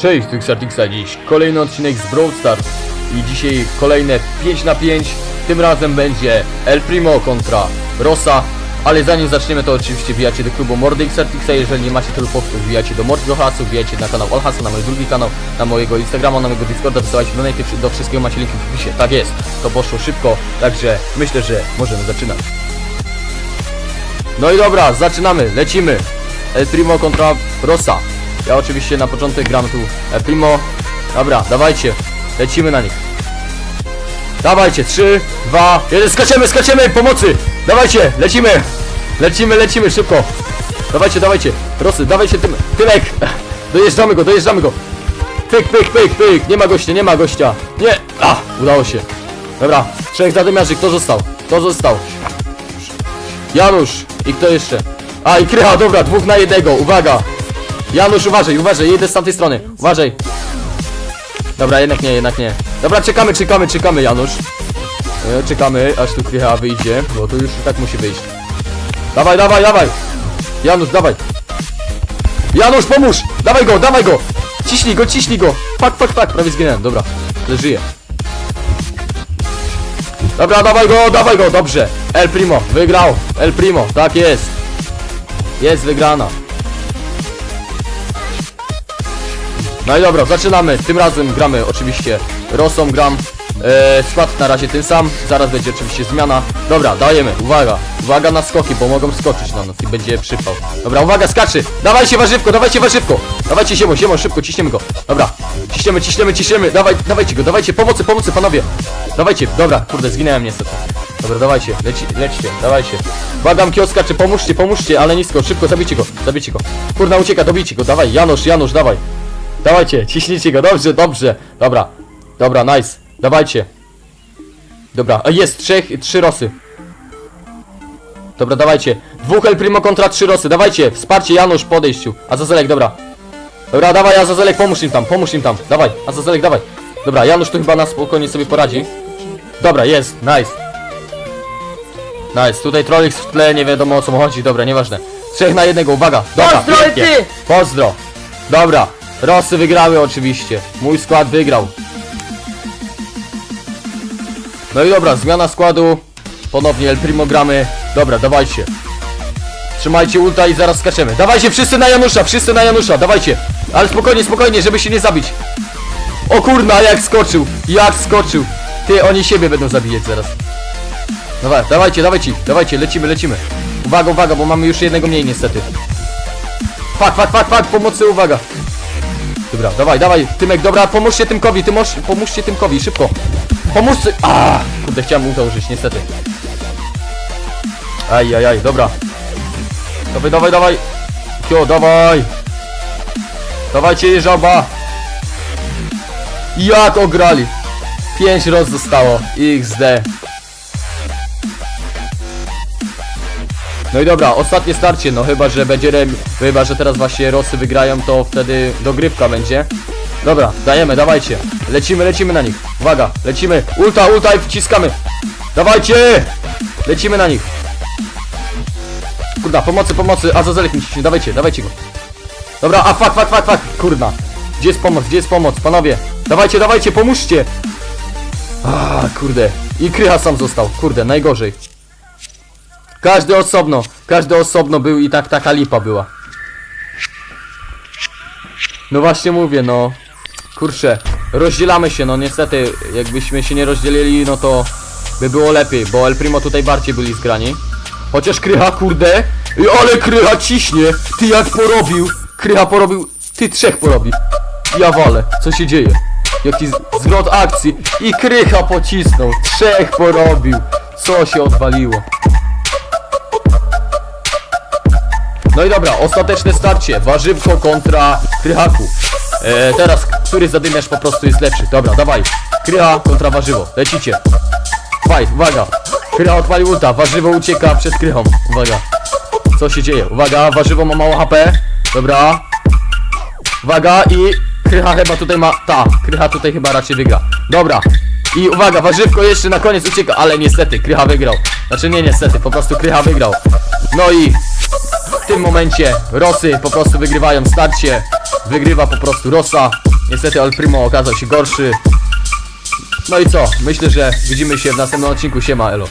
Cześć, tu Xartixa dziś kolejny odcinek z Brawl Stars. I dzisiaj kolejne 5 na 5 Tym razem będzie El Primo kontra Rosa. Ale zanim zaczniemy to oczywiście wbijacie do klubu Mordy Xartixa Jeżeli nie macie tylu postów wbijacie do Mordy Hasu Wbijacie na kanał Olhasa, na mój drugi kanał Na mojego Instagrama, na mojego Discorda. Wysyłajcie donaty, do wszystkiego macie linki w opisie. Tak jest, to poszło szybko Także myślę, że możemy zaczynać. No i dobra, zaczynamy, lecimy. El Primo kontra Rosa Ja oczywiście na początek gram tu El Primo Dobra, dawajcie, lecimy na nich Dawajcie, 3, 2, 1, skaczemy, skaczemy, pomocy! Dawajcie, lecimy! Lecimy, lecimy, szybko! Dawajcie, dawajcie! Rosy, dawajcie tym! Dojeżdżamy go, dojeżdżamy go! Pyk, pyk, pyk, pyk! Nie ma gościa, nie ma gościa! Nie! A, udało się! Dobra, trzech zadymiarzy, kto został? Kto został? Janusz! I kto jeszcze? A, i Krycha, dobra, dwóch na jednego, uwaga! Janusz, uważaj, uważaj, jedę z tamtej strony, uważaj! Dobra, jednak nie, jednak nie. Dobra, czekamy, czekamy, czekamy, Janusz. E, czekamy, aż tu Krycha wyjdzie, bo tu już i tak musi wyjść. Dawaj, dawaj, dawaj! Janusz, dawaj! Janusz, pomóż! Dawaj go, dawaj go! Ciśnij go, ciśnij go! Fak, fak, fak, prawie zginąłem, dobra. Ale żyje. Dobra, dawaj go, dawaj go, dobrze. El Primo, wygrał. El Primo, tak jest. Jest wygrana. No i dobra, zaczynamy. Tym razem gramy oczywiście Rosą gram. E, skład na razie ten sam, zaraz będzie oczywiście zmiana. Dobra, dajemy, uwaga, uwaga na skoki, bo mogą skoczyć na nas i będzie przypał. Dobra, uwaga, skaczy, dawajcie warzywko, dawajcie warzywko, dawajcie siemo, siemo, szybko, ciśniemy go. Dobra, ciśniemy, ciśniemy, ciśniemy, dawaj, dawajcie go, dawajcie, pomocy, pomocy, panowie. Dawajcie, dobra, kurde, zginąłem niestety. Dobra, dawajcie, leci, lećcie, dawajcie. Błagam kioska, czy pomóżcie, pomóżcie, ale nisko, szybko, zabijcie go, zabijcie go. Kurna, ucieka, dobijcie go, dawaj, Janusz, Janusz, dawaj. Dawajcie, ciśnijcie go, dobrze, dobrze. Dobra, dobra, nice. Dawajcie. Dobra, a jest, trzech, trzy rosy. Dobra, dawajcie. Dwóch El Primo kontra trzy rosy, dawajcie. Wsparcie Janusz w podejściu. Azazelek, dobra. Dobra, dawaj Azazelek, pomóż im tam, pomóż im tam. Dawaj, Azazelek, dawaj. Dobra, Janusz tu chyba na spokojnie sobie poradzi. Dobra, jest, nice. Nice, tutaj Trolix w tle, nie wiadomo o co mu chodzi, dobra, nieważne. Trzech na jednego, uwaga. Dobra, Pozdro, pięknie. ty! Pozdro. Dobra, Rosy wygrały oczywiście. Mój skład wygrał. No i dobra, zmiana składu. Ponownie El Primo gramy. Dobra, dawajcie. Trzymajcie ulta i zaraz skaczemy. Dawajcie wszyscy na Janusza, wszyscy na Janusza, dawajcie. Ale spokojnie, spokojnie, żeby się nie zabić. O kurna, jak skoczył, jak skoczył. Ty, oni siebie będą zabijać zaraz. Dobra, dawajcie, dawajcie, dawajcie, lecimy, lecimy. Uwaga, uwaga, bo mamy już jednego mniej niestety. Fak, fak, fak, fak, pomocy, uwaga. Dobra, dawaj, dawaj, Tymek, dobra, pomóżcie Tymkowi, ty moż, pomóżcie Tymkowi, szybko. Pomóżcie, a, kurde, chciałem mu użyć, niestety. Aj, aj, aj, dobra. Dawaj, dawaj, dawaj. Kio, dawaj. Dawajcie, żaba. Jak ograli. Pięć roz zostało, XD. No i dobra, ostatnie starcie, no chyba, że będzie rem... Chyba, że teraz właśnie Rosy wygrają, to wtedy dogrywka będzie. Dobra, dajemy, dawajcie. Lecimy, lecimy na nich. Uwaga, lecimy. Ulta, ulta i wciskamy. Dawajcie! Lecimy na nich. Kurda, pomocy, pomocy. Azazelek mi ciśnie, dawajcie, dawajcie go. Dobra, a fak, fak, fak, fak. Kurna. Gdzie jest pomoc, gdzie jest pomoc, panowie? Dawajcie, dawajcie, pomóżcie. A, kurde. I Krycha sam został. Kurde, najgorzej. Każdy osobno, każdy osobno był i tak taka lipa była. No właśnie mówię, no. Kurczę, rozdzielamy się, no niestety, jakbyśmy się nie rozdzielili, no to by było lepiej, bo El Primo tutaj bardziej byli zgrani. Chociaż Krycha, kurde, i ale Krycha ciśnie, ty jak porobił, Krycha porobił, ty trzech porobił. Ja walę, co się dzieje? Jaki zwrot akcji i Krycha pocisnął, trzech porobił, co się odwaliło? No i dobra, ostateczne starcie. Warzywko kontra Krychaku. E, teraz, który zadymiarz po prostu jest lepszy. Dobra, dawaj. Krycha kontra warzywo. Lecicie. Fight, uwaga. Krycha odpalił ulta. Warzywo ucieka przed Krychą. Uwaga. Co się dzieje? Uwaga, warzywo ma mało HP. Dobra. Uwaga i Krycha chyba tutaj ma... Ta, Krycha tutaj chyba raczej wygra. Dobra. I uwaga, warzywko jeszcze na koniec ucieka, ale niestety, Krycha wygrał. Znaczy nie niestety, po prostu Krycha wygrał. No i tym momencie Rosy po prostu wygrywają starcie. Wygrywa po prostu Rosa. Niestety El Primo okazał się gorszy. No i co? Myślę, że widzimy się w następnym odcinku. Siema, elo.